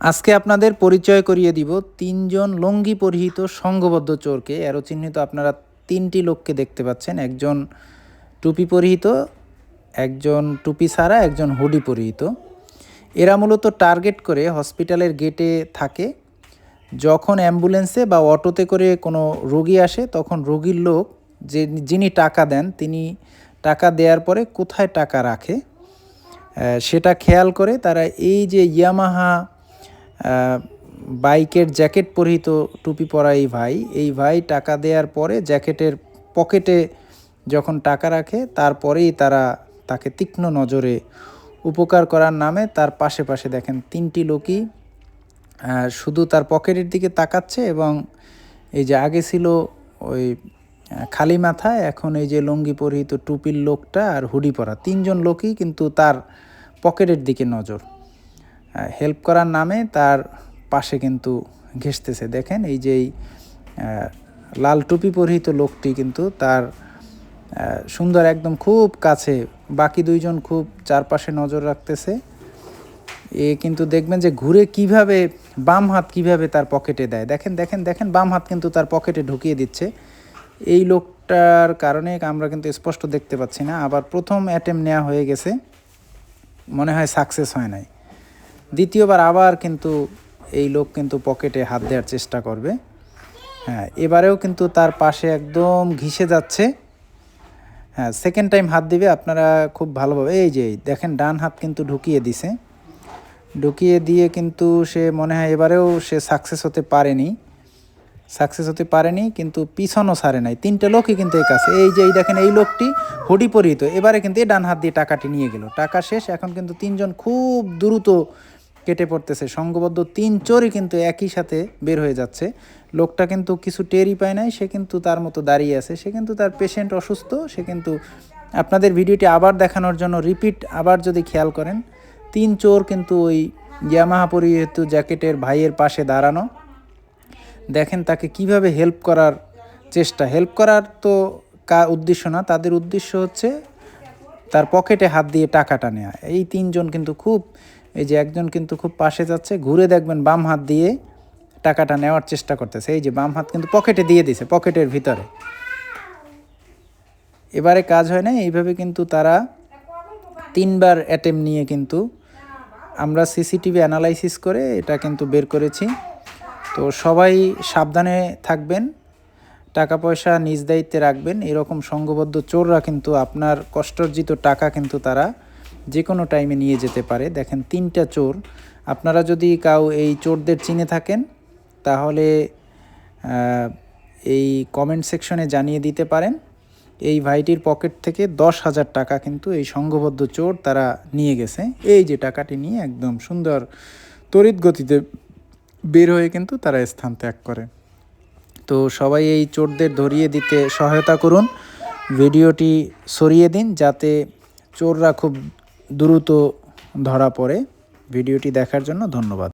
আজকে আপনাদের পরিচয় করিয়ে দিব তিনজন লঙ্গি পরিহিত সংঘবদ্ধ চোরকে। এরও চিহ্নিত আপনারা তিনটি লোককে দেখতে পাচ্ছেন। একজন টুপি পরিহিত, একজন টুপি ছাড়া, একজন হুডি পরিহিত। এরা মূলত টার্গেট করে হসপিটালের গেটে থাকে। যখন অ্যাম্বুলেন্সে বা অটোতে করে কোনো রোগী আসে, তখন রোগীর লোক যে যিনি টাকা দেন, তিনি টাকা দেওয়ার পরে কোথায় টাকা রাখে সেটা খেয়াল করে তারা এই যে ইয়ামাহা বাইকের জ্যাকেট পরিহিত টুপি পরা এই ভাই। এই ভাই টাকা দেওয়ার পরে জ্যাকেটের পকেটে যখন টাকা রাখে, তারপরেই তারা তাকে তীক্ষ্ণ নজরে উপকার করার নামে তার পাশে পাশে দেখেন তিনটি লোকই শুধু তার পকেটের দিকে তাকাচ্ছে এবং এই যে আগে ছিল ওই খালি মাথায়, এখন এই যে লুঙ্গি পরিহিত টুপির লোকটা আর হুডি পরা। তিনজন লোকই কিন্তু তার পকেটের দিকে নজর। হেল্প করার নামে তার পাশে কিন্তু ঘেসতেছে দেখেন এই যে এই, আহ, লাল টুপি পরিহিত লোকটি কিন্তু তার সুন্দর একদম খুব কাছে বাকি দুইজন খুব চারপাশে নজর রাখতেছে। এ কিন্তু দেখবেন যে ঘুরে কীভাবে বাম হাত কীভাবে তার পকেটে দেয়। দেখেন দেখেন দেখেন বাম হাত কিন্তু তার পকেটে ঢুকিয়ে দিচ্ছে। এই লোকটার কারণে আমরা কিন্তু স্পষ্ট দেখতে পাচ্ছি না। আবার প্রথম অ্যাটেম্প নেওয়া হয়ে গেছে। মনে হয় সাকসেস হয় নাই। দ্বিতীয়বার আবার কিন্তু এই লোক কিন্তু পকেটে হাত দেওয়ার চেষ্টা করবে। হ্যাঁ এবারেও কিন্তু তার পাশে একদম ঘিসে যাচ্ছে। হ্যাঁ সেকেন্ড টাইম হাত দিবে, আপনারা খুব ভালোভাবে, এই যে, দেখেন ডান হাত কিন্তু ঢুকিয়ে দিছে। ঢুকিয়ে দিয়ে কিন্তু সে মনে হয় এবারেও সে সাকসেস হতে পারেনি। সাকসেস হতে পারেনি, কিন্তু পিছনও সারে নাই। তিনটে লোকই কিন্তু এই কাছে। এই যে, এই দেখেন, এই লোকটি হুডি পরিহিত এবারে কিন্তু এই ডান হাত দিয়ে টাকাটি নিয়ে গেল। টাকা শেষ, এখন কিন্তু তিনজন খুব দ্রুত কেটে পড়তেছে। সংঘবদ্ধ তিন চোরই কিন্তু একই সাথে বের হয়ে যাচ্ছে। লোকটা কিন্তু কিছু টেরই পায় নাই, সে কিন্তু তার মতো দাঁড়িয়ে আছে। সে কিন্তু তার পেশেন্ট অসুস্থ, সে কিন্তু আপনাদের ভিডিওটি আবার দেখানোর জন্য রিপিট আবার যদি খেয়াল করেন, তিন চোর কিন্তু ওই ইয়ামাহা পরিহিত জ্যাকেটের ভাইয়ের পাশে দাঁড়ানো। দেখেন তাকে কীভাবে হেল্প করার চেষ্টা। হেল্প করার তো কা উদ্দেশ্য না, তাদের উদ্দেশ্য হচ্ছে তার পকেটে হাত দিয়ে টাকাটা নেওয়া এই তিনজন কিন্তু খুব এই যে একজন কিন্তু খুব পাশে যাচ্ছে, ঘুরে দেখবেন বাম হাত দিয়ে টাকাটা নেওয়ার চেষ্টা করতেছে। এই যে বাম হাত কিন্তু পকেটে দিয়ে দিছে, পকেটের ভিতরে। এবারে কাজ হয় না, এইভাবে কিন্তু তারা তিনবার অ্যাটেম নিয়ে কিন্তু আমরা সিসিটিভি অ্যানালাইসিস করে এটা কিন্তু বের করেছি। তো সবাই সাবধানে থাকবেন, টাকা পয়সা নিজ দায়িত্বে রাখবেন। এরকম সংঘবদ্ধ চোররা কিন্তু আপনার কষ্টার্জিত টাকা কিন্তু তারা যে কোনো টাইমে নিয়ে যেতে পারে। দেখেন, তিনটা চোর। আপনারা যদি কাউ এই চোরদের চিনে থাকেন, তাহলে এই কমেন্ট সেকশনে জানিয়ে দিতে পারেন। এই ভাইটির পকেট থেকে দশ হাজার টাকা কিন্তু এই সংঘবদ্ধ চোর তারা নিয়ে গেছে। এই যে টাকাটি নিয়ে একদম সুন্দর তড়িৎ গতিতে বের হয়ে কিন্তু তারা স্থান ত্যাগ করে। তো সবাই এই চোরদের ধরিয়ে দিতে সহায়তা করুন। ভিডিওটি সরিয়ে দিন যাতে চোররা খুব দ্রুত ধরা পড়ে। ভিডিওটি দেখার জন্য ধন্যবাদ।